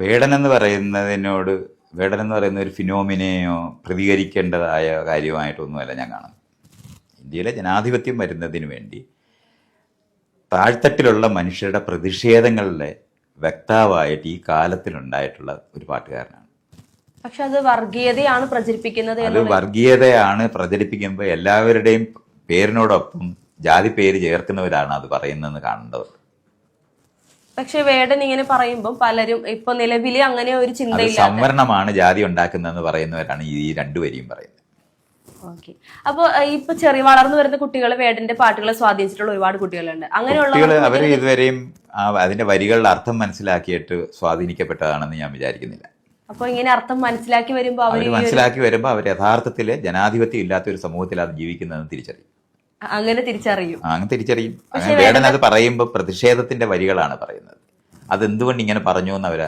വേടൻ എന്ന് പറയുന്നതിനോട് വേടൻ എന്ന് പറയുന്ന ഒരു ഫിനോമിനെയോ പ്രതികരിക്കേണ്ടതായ കാര്യമായിട്ടൊന്നുമല്ല ഞാൻ കാണുന്നത്. ഇന്ത്യയിലെ ജനാധിപത്യം വരുന്നതിന് വേണ്ടി താഴ്ത്തട്ടിലുള്ള മനുഷ്യരുടെ പ്രതിഷേധങ്ങളുടെ വ്യക്താവായിട്ട് ഈ കാലത്തിലുണ്ടായിട്ടുള്ള ഒരു പാട്ടുകാരനാണ്. പക്ഷെ അത് വർഗീയതയാണ് പ്രചരിപ്പിക്കുന്നത് അത് വർഗീയതയാണ് പ്രചരിപ്പിക്കുമ്പോൾ എല്ലാവരുടെയും പേരിനോടൊപ്പം ജാതി പേര് ചേർക്കുന്നവരാണ് അത് പറയുന്നതെന്ന് കാണേണ്ടത് പക്ഷെ വേടൻ ഇങ്ങനെ പറയുമ്പോൾ പലരും ഇപ്പൊ നിലവിൽ അങ്ങനെ ഒരു ചിന്തയില്ല സംവരണമാണ് ജാതി ഉണ്ടാക്കുന്നതെന്ന് പറയുന്നവരാണ് ഈ രണ്ടുപേരെയും പറയുന്നത്. ഓക്കെ. അപ്പൊ ഏഹ്, ഇപ്പൊ ചെറിയ വളർന്നു വരുന്ന കുട്ടികൾ വേടന്റെ പാട്ടുകളെ സ്വാധീനിച്ചിട്ടുള്ള ഒരുപാട് കുട്ടികളുണ്ട്. അങ്ങനെയുള്ള അവർ ഇതുവരെയും അതിന്റെ വരികളുടെ അർത്ഥം മനസ്സിലാക്കിയിട്ട് സ്വാധീനിക്കപ്പെട്ടതാണെന്ന് ഞാൻ വിചാരിക്കുന്നില്ല. അപ്പൊ ഇങ്ങനെ അർത്ഥം മനസ്സിലാക്കി വരുമ്പോ അവർ അവർ മനസ്സിലാക്കി വരുമ്പോൾ അവർ യഥാർത്ഥത്തിൽ ജനാധിപത്യം ഇല്ലാത്ത ഒരു സമൂഹത്തിൽ അത് ജീവിക്കുന്നതെന്ന് തിരിച്ചറിയും. അങ്ങനെ തിരിച്ചറിയും. അങ്ങനെ അങ്ങ് തിരിച്ചറിയും അങ്ങനെ വേടൻ അത് പറയുമ്പോൾ പ്രതിഷേധത്തിന്റെ വരികളാണ് പറയുന്നത്. അതെന്തുകൊണ്ട് ഇങ്ങനെ പറഞ്ഞു എന്ന് അവർ